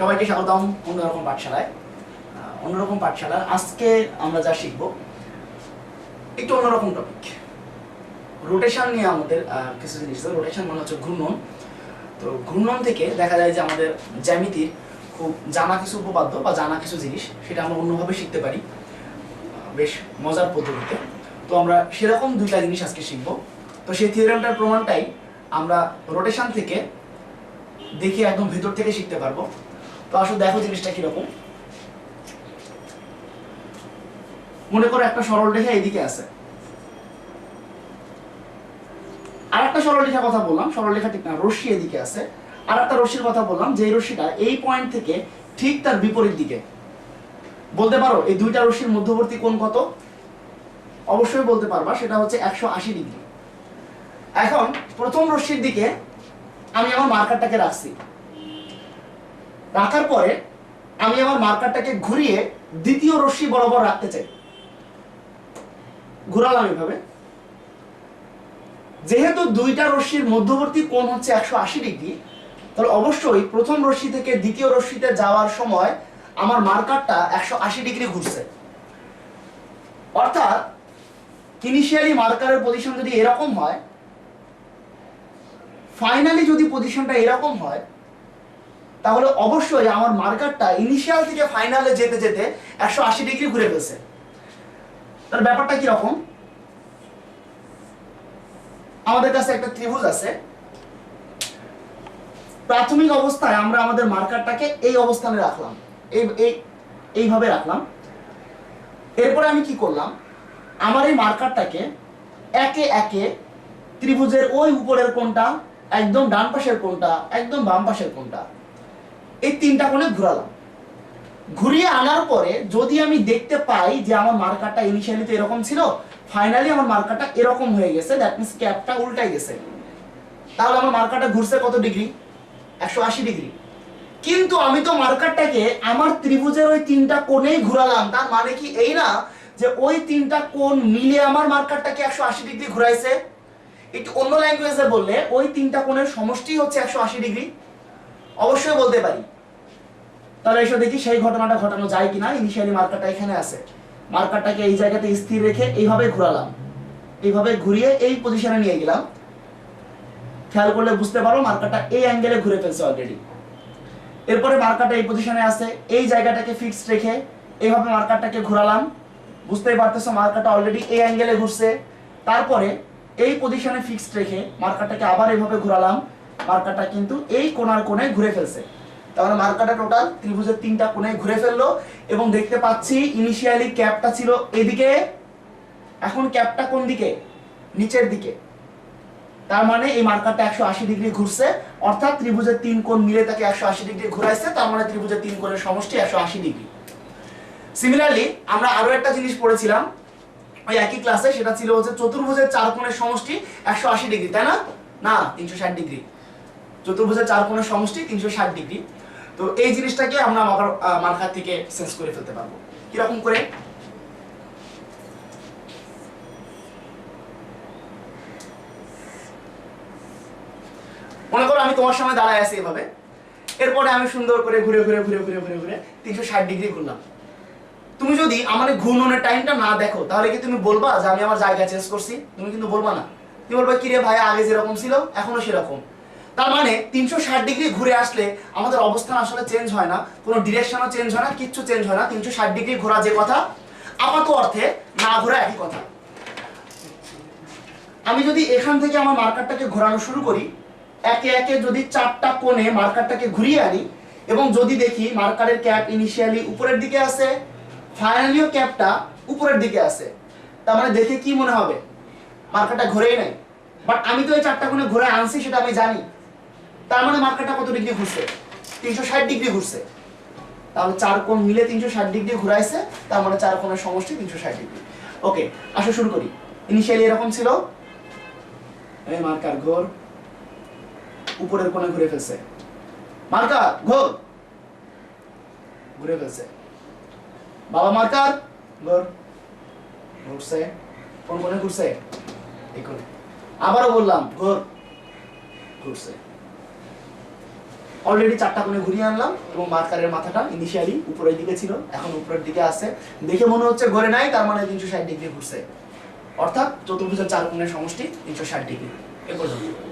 সবাইকে স্বাগতম অন্যরকম পাঠশালায়। অন্যরকম পাঠশালার আজকে আমরা যা শিখব, একটু অন্যরকম টপিক রোটেশন নিয়ে আমাদের কিছু জিনিস রোটেশন মানে হচ্ছে ঘূর্ণন। তো ঘূর্ণন থেকে দেখা যায় যে আমাদের জ্যামিতির খুব জানা কিছু উপপাদ্য বা জানা কিছু জিনিস, সেটা আমরা অন্যভাবে শিখতে পারি বেশ মজার পদ্ধতিতে। তো আমরা সেরকম দুইটা জিনিস আজকে শিখব। তো সেই থিওরামটার প্রমাণটাই আমরা রোটেশন থেকে দেখে একদম ভেতর থেকে শিখতে পারব। তো আসলে দেখো জিনিসটা কীরকম। মনে করো একটা সরল রেখা এইদিকে আছে। আর একটা সরল রেখা কথা বললাম, সরল রেখা ঠিক না, রশ্মি এদিকে আছে। আর একটা রশ্মির কথা বললাম যে রশ্মিটা এই পয়েন্ট থেকে ঠিক তার বিপরীত দিকে। বলতে পারো, এই দুইটা রশ্মির মধ্যবর্তী কোণ কত? অবশ্যই বলতে পারবা, সেটা হচ্ছে একশো আশি ডিগ্রি। এখন প্রথম রশ্মির দিকে আমি আমার মার্কারটাকে রাখছি। রাখার পরে আমি আমার মার্কারটাকে ঘুরিয়ে দ্বিতীয় রশ্মি বরাবর রাখতে চাই। ঘুরালাম এভাবে। যেহেতু দুইটা রশ্মির মধ্যবর্তী কোণ হচ্ছে একশো আশি ডিগ্রি, তাহলে অবশ্যই প্রথম রশ্মি থেকে দ্বিতীয় রশ্মিতে যাওয়ার সময় আমার মার্কারটা একশো আশি ডিগ্রি ঘুরছে। অর্থাৎ ইনিশিয়ালি মার্কারের পজিশন যদি এরকম হয় ফাইনালি যদি পজিশনটা এরকম হয় তাহলে অবশ্যই আমার মার্কারটা ইনিশিয়াল থেকে ফাইনালে যেতে যেতে একশো আশি ডিগ্রি ঘুরে ফেলছে। তার ব্যাপারটা কি রকম আমাদের কাছে একটা ত্রিভুজ আছে। প্রাথমিক অবস্থায় আমরা আমাদের মার্কারটাকে এই অবস্থানে রাখলাম। এই এই, এইভাবে রাখলাম। এরপরে আমি কি করলাম? আমার এই মার্কারটাকে একে একে ত্রিভুজের ওই উপরের কোনটা একদম ডান পাশের কোনটা একদম বাম পাশের কোনটা এই তিনটা কোণে ঘোরালাম। ঘুরিয়ে আনার পরে যদি আমি দেখতে পাই যে আমার মার্কারটা ইনিশিয়ালি তো এরকম ছিল ফাইনালি আমার মার্কারটা এরকম হয়ে গেছে দ্যাট মিনস ক্যাপটা উল্টাই গেছে। তাহলে আমার মার্কারটা ঘুরছে কত ডিগ্রি? একশো আশি ডিগ্রি। কিন্তু আমি তো মার্কারটাকে আমার ত্রিভুজের ওই তিনটা কোণেই ঘুরালাম, তার মানে কি এই না যে ওই তিনটা কোণ মিলে আমার মার্কারটাকে একশো আশি ডিগ্রি ঘুরাইছে? একটু অন্য ল্যাঙ্গুয়েজে বললে, ওই তিনটা কোণের সমষ্টি হচ্ছে একশো আশি ডিগ্রি। অবশ্যই বলতে পারি। তাহলে এসে দেখি সেই ঘটনাটা ঘটানো যায় কিনা। ইনিশিয়ালি মার্কারটা এখানে আছে। মার্কারটাকে এই জায়গাতে স্থির রেখে এইভাবে ঘোরালাম। এইভাবে ঘুরিয়ে এই পজিশনে নিয়ে গেলাম। খেয়াল করলে বুঝতে পারো মার্কারটা এই অ্যাঙ্গেলে ঘুরে ফেলছে অলরেডি এরপরে মার্কারটা এই পজিশনে আছে। এই জায়গাটাকে ফিক্সড রেখে এইভাবে মার্কারটাকে ঘোরালাম। বুঝতেই পারতেছো মার্কারটা অলরেডি এই অ্যাঙ্গেলে ঘুরছে। তারপরে এই পজিশনে ফিক্সড রেখে মার্কারটাকে আবার এইভাবে ঘোরালাম। মার্কারটা কিন্তু এই কোণার কোণে ঘুরে ফেলছে। তাহলে মার্কারটা টোটাল ত্রিভুজের তিনটা কোণে ঘুরে ফেলল এবং দেখতে পাচ্ছি ইনিশিয়ালি ক্যাপটা ছিল এদিকে, এখন ক্যাপটা কোন দিকে? নিচের দিকে। তার মানে এই মার্কারটা একশো আশি ডিগ্রি ঘুরছে, অর্থাৎ ত্রিভুজের তিন কোণ মিলে তাকে একশো আশি ডিগ্রি ঘুরাইছে, তার মানে ত্রিভুজের তিন কোণের সমষ্টি একশো আশি ডিগ্রি। সিমিলারলি আমরা আরও একটা জিনিস পড়েছিলাম, ওই একই ক্লাসে সেটা ছিল হচ্ছে চতুর্ভুজের চার কোণের সমষ্টি একশো আশি ডিগ্রি, তাই না? না, তিনশো ষাট ডিগ্রি। চতুর্ভুজের চার কোণের সমষ্টি তিনশো ষাট ডিগ্রি। তো এই জিনিসটাকে আমরা মার্কার মার্কার থেকে সেন্স করে ফেলতে পারব। কীরকম করে? মনে করো আমি তোমার সামনে দাঁড়ায় আছি এভাবে। এরপরে আমি সুন্দর করে ঘুরে ঘুরে ঘুরে ঘুরে ঘুরে ঘুরে তিনশো ষাট ডিগ্রি ঘুরলাম। তুমি যদি আমার ঘূর্ণনের টাইমটা না দেখো, তাহলে কি তুমি বলবা যে আমি আমার জায়গা চেঞ্জ করছি? তুমি কিন্তু বলবা না। তুমি বলবা কি রে ভাই, আগে যেরকম ছিল, এখনও সেরকম। তার মানে তিনশো ষাট ডিগ্রি ঘুরে আসলে আমাদের অবস্থান আসলে চেঞ্জ হয় না, কোনো ডিরেকশনও চেঞ্জ হয় না, কিচ্ছু চেঞ্জ হয় না। তিনশো ষাট ডিগ্রি ঘোরা যে কথা, আপাত অর্থে না ঘোরা একই কথা। আমি যদি এখান থেকে আমার মার্কারটাকে ঘোরানো শুরু করি, একে একে যদি চারটা কোণে মার্কারটাকে ঘুরিয়ে আনি, এবং যদি দেখি মার্কারের ক্যাপ ইনিশিয়ালি উপরের দিকে আছে ফাইনালিও ক্যাপটা উপরের দিকে আছে, তার মানে দেখে কি মনে হবে? মার্কারটা ঘুরেই নাই। বাট আমি তো এই চারটা কোণে ঘুরে আনছি, সেটা আমি জানি। তার মানে মার্কারটা কত ডিগ্রি ঘুরছে? তিনশো ষাট ডিগ্রি ঘুরছে। তাহলে চার কোণ মিলে তিনশো ষাট ডিগ্রি ঘুরাইছে, তার মানে চার কোণের সমষ্টি তিনশো ষাট ডিগ্রি। ওকে আসো শুরু করি। ইনিশিয়ালি এরকম ছিল। মার্কার ঘোর উপরের কোণে ঘুরে ফেলছে। মার্কার ঘোর। ঘুরে ফেলছে। বাবা মার্কার, ঘোর। ঘুরছে। কোন কোণে ঘুরছে? এই কোণে। আবারও বললাম, ঘোর। ঘুরছে। অলরেডি চারটা কোণে ঘুরিয়ে আনলাম এবং মার্কারের মাথাটা ইনিশিয়ালি উপরের দিকে ছিল, এখন উপরের দিকে আছে। দেখে মনে হচ্ছে ঘরে নাই, তার মানে তিনশো ষাট ডিগ্রি ঘুরছে। অর্থাৎ চতুর্ভুজের চার কোণের সমষ্টি তিনশো ষাট ডিগ্রি। এ পর্যন্ত।